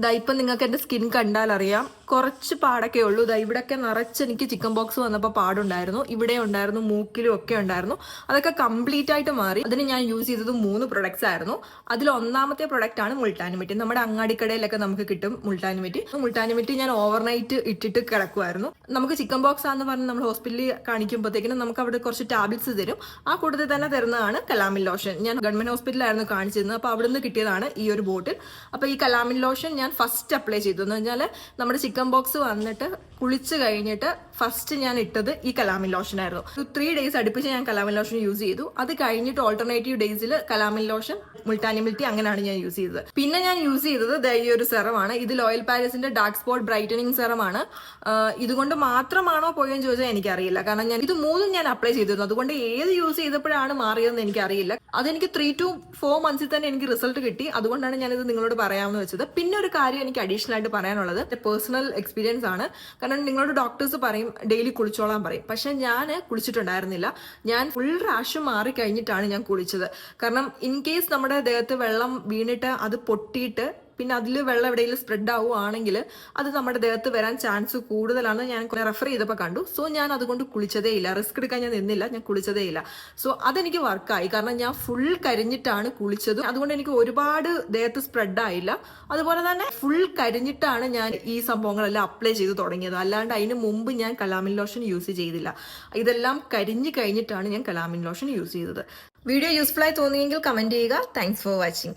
ദാ ഇപ്പം നിങ്ങൾക്ക് എന്റെ സ്കിൻ കണ്ടാൽ അറിയാം കുറച്ച് പാടൊക്കെ ഉള്ളൂ. ഇതാ ഇവിടെയൊക്കെ നിറച്ച് എനിക്ക് ചിക്കൻ ബോക്സ് വന്നപ്പോൾ പാടുണ്ടായിരുന്നു. ഇവിടെ ഉണ്ടായിരുന്നു മൂക്കിലും ഒക്കെ ഉണ്ടായിരുന്നു. അതൊക്കെ കംപ്ലീറ്റ് ആയിട്ട് മാറി. അതിന് ഞാൻ യൂസ് ചെയ്തത് മൂന്ന് പ്രൊഡക്ട്സ് ആയിരുന്നു. അതിൽ ഒന്നാമത്തെ പ്രൊഡക്റ്റ് ആണ് മുൾട്ടാനിമിറ്റി നമ്മുടെ അങ്ങാടിക്കടയിലൊക്കെ നമുക്ക് കിട്ടും മുൾട്ടാനിമിറ്റി മുൾട്ടാനിമിറ്റി ഞാൻ ഓവർനൈറ്റ് ഇട്ടിട്ട് കിടക്കുമായിരുന്നു നമുക്ക് ചിക്കൻ ബോക്സ് ആണെന്ന് പറഞ്ഞ് നമ്മൾ ഹോസ്പിറ്റലിൽ കാണിക്കുമ്പോഴത്തേക്കിനും നമുക്ക് അവിടെ കുറച്ച് ടാബ്ലറ്റ്സ് തരും. ആ കൂട്ടത്തിൽ തന്നെ തരുന്നതാണ് കലാമിൻ ലോഷൻ ഞാൻ ഗവൺമെന്റ് ഹോസ്പിറ്റലായിരുന്നു കാണിച്ചിരുന്നത്. അപ്പോൾ അവിടെ നിന്ന് കിട്ടിയതാണ് ഈ ഒരു ബോട്ടിൽ അപ്പോൾ ഈ കലാമിൻ ലോഷൻ ഞാൻ ഫസ്റ്റ് അപ്ലൈ ചെയ്തു. എന്ന് പറഞ്ഞാൽ നമ്മുടെ ചിക്കൻ ബോക്സ് വന്നിട്ട് കുളിച്ച് കഴിഞ്ഞിട്ട് ഫസ്റ്റ് ഞാൻ ഇട്ടത് ഈ കലാമിൻ ലോഷൻ ആയിരുന്നു. ത്രീ ഡേയ്സ് അടുപ്പിച്ച് ഞാൻ കലാമിൻ ലോഷൻ യൂസ് ചെയ്തു. അത് കഴിഞ്ഞിട്ട് ഓൾട്ടർനേറ്റീവ് ഡേയ്സിൽ കലാമിൻ ലോഷൻ മുൾട്ടാനിമിലിറ്റി അങ്ങനെയാണ് ഞാൻ യൂസ് ചെയ്തത്. പിന്നെ ഞാൻ യൂസ് ചെയ്തത് ഈ ഒരു സെറമാണ് ഇത് ലോയൽ പാലസിന്റെ ഡാർക്ക് സ്പോട്ട് ബ്രൈറ്റനിങ് സെറമാണ് ഇതുകൊണ്ട് മാത്രമാണോ പോയെന്ന് ചോദിച്ചാൽ എനിക്കറിയില്ല. കാരണം ഞാൻ ഇത് മൂന്നും ഞാൻ അപ്ലൈ ചെയ്തിരുന്നു. അതുകൊണ്ട് ഏത് യൂസ് ചെയ്തപ്പോഴാണ് മാറിയതെന്ന് എനിക്കറിയില്ല. അതെനിക്ക് ത്രീ ടു ഫോർ മന്ത്സിൽ തന്നെ എനിക്ക് റിസൾട്ട് കിട്ടി. അതുകൊണ്ടാണ് ഞാനിത് നിങ്ങളോട് പറയാമെന്ന് വെച്ചത്. പിന്നെ ഒരു കാര്യം എനിക്ക് അഡീഷണൽ ആയിട്ട് പറയാനുള്ളത്. പേഴ്സണൽ എക്സ്പീരിയൻസ് ആണ്. കാരണം നിങ്ങളോട് ഡോക്ടേഴ്സ് പറയും ഡെയിലി കുളിച്ചോളാൻ പറയും. പക്ഷെ ഞാൻ കുളിച്ചിട്ടുണ്ടായിരുന്നില്ല. ഞാൻ ഫുൾ റാഷ് മാറി കഴിഞ്ഞിട്ടാണ് ഞാൻ കുളിച്ചത്. കാരണം ഇൻ കേസ് നമ്മുടെ ദേഹത്ത് വെള്ളം വീണിട്ട് അത് പൊട്ടിയിട്ട് പിന്നെ അതിൽ വെള്ളം എവിടെയെങ്കിലും സ്പ്രെഡ് ആവുകയാണെങ്കിൽ അത് നമ്മുടെ ദേഹത്ത് വരാൻ ചാൻസ് കൂടുതലാണ്. ഞാൻ റെഫർ ചെയ്തപ്പോൾ കണ്ടു. സോ ഞാൻ അതുകൊണ്ട് കുളിച്ചതേ ഇല്ല. റിസ്ക് എടുക്കാൻ ഞാൻ നിന്നില്ല. ഞാൻ കുളിച്ചതേ ഇല്ല. സോ അതെനിക്ക് വർക്കായി കാരണം ഞാൻ ഫുൾ കരിഞ്ഞിട്ടാണ് കുളിച്ചത്. അതുകൊണ്ട് എനിക്ക് ഒരുപാട് ദേഹത്ത് സ്പ്രെഡ് ആയില്ല. അതുപോലെ തന്നെ ഫുൾ കരിഞ്ഞിട്ടാണ് ഞാൻ ഈ സംഭവങ്ങളെല്ലാം അപ്ലൈ ചെയ്ത് തുടങ്ങിയത്. അല്ലാണ്ട് അതിന് മുമ്പ് ഞാൻ കലാമിൻ ലോഷൻ യൂസ് ചെയ്തില്ല. ഇതെല്ലാം കരിഞ്ഞു കഴിഞ്ഞിട്ടാണ് ഞാൻ കലാമിൻ ലോഷൻ യൂസ് ചെയ്തത്. വീഡിയോ യൂസ്ഫുൾ ആയി തോന്നിയെങ്കിൽ കമന്റ് ചെയ്യുക. Thanks for watching